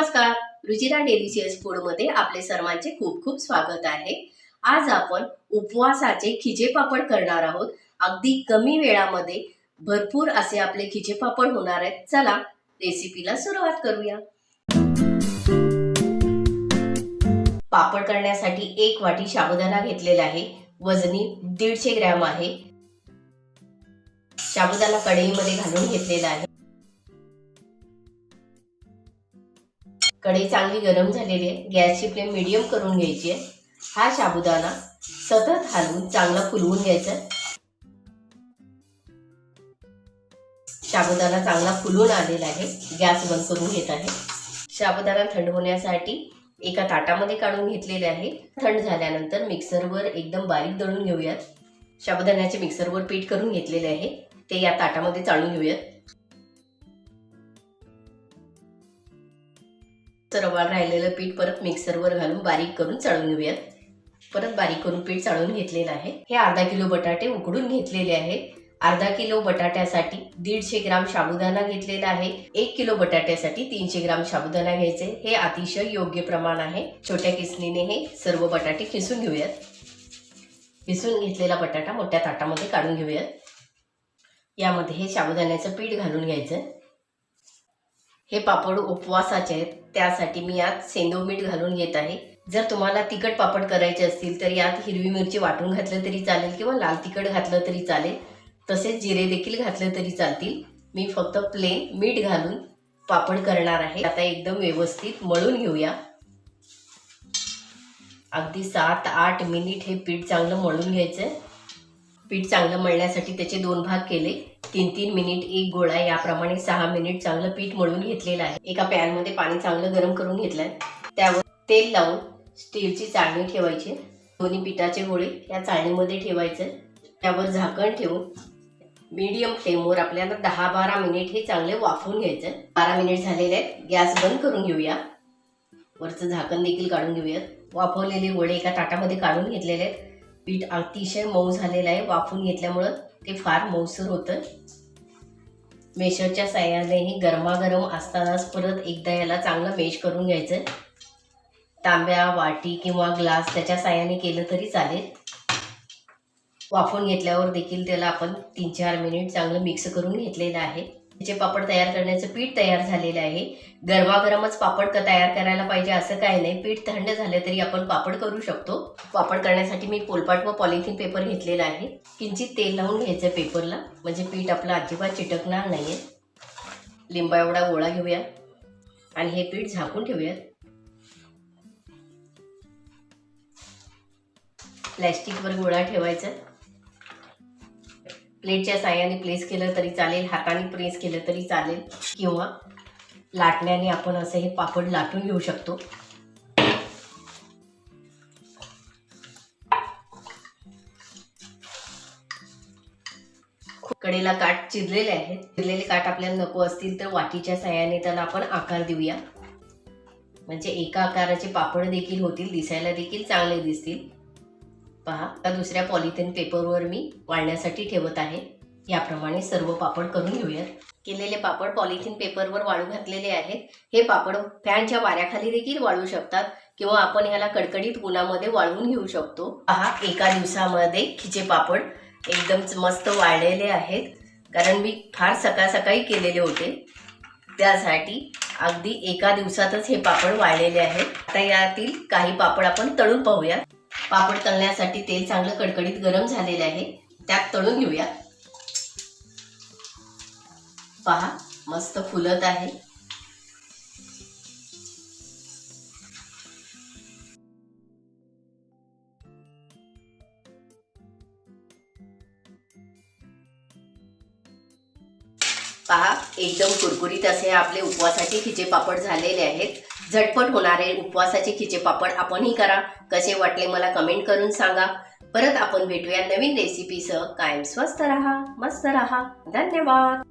नमस्कार. रुचिरा डेलिशियस फूडमध्ये आपले सर्वांचे खूप खूप स्वागत आहे. आज आपण उपवासाचे खिचे पापड करणार आहोत. अगदी कमी वेळामध्ये भरपूर असे आपले खिचे पापड होणार आहेत. चला रेसिपीला सुरुवात करूया. पापड करण्यासाठी एक वाटी साबुदाणा घेतलेला आहे. वजनी दीडशे ग्रॅम आहे. साबुदाणा कढईमध्ये घालून घेतलेला आहे. कढई चांगली गरम झालेली आहे. गॅसची फ्लेम मिडियम करून घ्यायची आहे. हा साबुदाणा सतत हलवून चांगला फुलवून घ्यायचा साबुदाणा चांगला फुलून आलेला आहे. गॅस बंद करून घेत आहे. साबुदाणा थंड होण्यासाठी एका ताटामध्ये काढून घेतलेले आहे. थंड झाल्यानंतर मिक्सरवर एकदम बारीक दळून घेऊयात. साबुदाण्याचे मिक्सरवर पीठ करून घेतलेले आहे. ते या ताटामध्ये चाळून घेऊयात. रवाळ राहिलेलं पीठ परत मिक्सरवर घालून बारीक करून चाळून घेऊयात. परत बारीक करून पीठ चाळून घेतलेलं आहे. हे अर्धा किलो बटाटे उकडून घेतलेले आहे. अर्धा किलो बटाट्यासाठी दीडशे ग्राम साबुदाणा घेतलेला आहे. एक किलो बटाट्यासाठी तीनशे ग्राम साबुदाणा घ्यायचे. हे अतिशय योग्य प्रमाण आहे. छोट्या किसणीने हे सर्व बटाटे किसून घेऊयात. किसून घेतलेला बटाटा मोठ्या ताटामध्ये काढून घेऊयात. यामध्ये हे साबुदाण्याचं पीठ घालून घ्यायचं. हे पापड उपवासाचे आहेत. त्यासाठी मी यात सेंदव मीठ घालून घेत आहे. जर तुम्हाला तिखट पापड करायचे असतील तर यात हिरवी मिरची वाटून घातलं तरी चालेल किंवा लाल तिखट घातलं तरी चालेल. तसेच जिरे देखील घातलं तरी चालतील. मी फक्त प्लेन मीठ घालून पापड करणार आहे. आता एकदम व्यवस्थित मळून घेऊया. अगदी सात आठ मिनिट हे पीठ चांगलं मळून घ्यायचं आहे पीठ चांगलं मळण्यासाठी त्याचे दोन भाग केले. तीन तीन मिनिट एक गोळा याप्रमाणे सहा मिनिट चांगलं पीठ मळून घेतलेलं आहे. एका पॅनमध्ये पाणी चांगलं गरम करून घेतलंय. त्यावर तेल लावून स्टीलची चाळणी ठेवायची. दोन्ही पिठाचे गोळे या चाळणीमध्ये ठेवायचे. त्यावर झाकण ठेवून मीडियम फ्लेमवर आपल्याला दहा बारा मिनिट हे चांगले वाफवून घ्यायचं. बारा मिनिट झालेले आहेत. गॅस बंद करून घेऊया. वरचं झाकण देखील काढून घेऊयात. वाफवलेले गोळे एका ताटामध्ये काढून घेतलेले आहेत. पीठ अतिशय मऊ झालेलं आहे. वाफून घेतल्यामुळं ते फार मऊसर होतं. मेशरच्या साह्यानेही गरमागरम असतानाच परत एकदा याला चांगलं मेश करून घ्यायचं. तांब्या वाटी किंवा ग्लास त्याच्या साह्याने केलं तरी चालेल. वाफून घेतल्यावर देखील त्याला आपण तीन चार मिनिट चांगलं मिक्स करून घेतलेलं आहे. त्याचे पापड तयार करण्याचं पीठ तयार झालेलं आहे. गरमागरमच पापड तयार करायला पाहिजे असं काही नाही. पीठ थंड झालं तरी आपण पापड करू शकतो. पापड करण्यासाठी मी पोलपाट व पॉलिथिन पेपर घेतलेला आहे. किंचित तेल लावून घ्यायचं पेपरला. म्हणजे पीठ आपलं अजिबात चिटकणार नाहीये. लिंबा एवढा गोळा घेऊया. आणि हे पीठ झाकून ठेवूयात. प्लॅस्टिकवर गोळा ठेवायचा. प्लेटच्या साह्याने प्लेस केलं तरी चालेल हाताने प्रेस केलं तरी चालेल किंवा लाटण्याने आपण असं हे पापड लाटून घेऊ शकतो. कडेला काठ चिरलेले आहेत. चिरलेले काठ आपल्याला नको असतील तर वाटीच्या साह्याने त्याला आपण आकार देऊया. म्हणजे एका आकाराचे पापड देखील होतील दिसायला देखील चांगले दिसतील. पहा आता दुसऱ्या पॉलिथिन पेपरवर मी वाळण्यासाठी ठेवत आहे. याप्रमाणे सर्व पापड करून घेऊयात. केलेले पापड पॉलिथिन पेपरवर वाळू घातलेले आहेत. हे पापड फॅनच्या वाऱ्याखाली देखील वाळू शकतात किंवा आपण ह्याला कडकडीत उन्हामध्ये वाळवून घेऊ शकतो. पहा एका दिवसामध्ये खिचे पापड एकदम मस्त वाळलेले आहेत. कारण मी फार सकाळ सकाळी केलेले होते. त्यासाठी अगदी एका दिवसातच हे पापड वाळलेले आहेत. आता यातील काही पापड आपण तळून पाहूया पापड तळण्यासाठी तेल चांगलं कडकडीत गरम झालेले आहे. त्यात तळून घेऊया. पहा मस्त फुलत आहे. पहा एकदम कुरकुरीत असे आपले उपवासाचे खिचे पापड झालेले आहेत. झटपट होणारे उपवासाचे खिचे पापड आपणही करा. कसे वाटले मला कमेंट करून सांगा. परत आपण भेटूया नवीन रेसिपीसह कायम स्वस्त राहा मस्त राहा. धन्यवाद.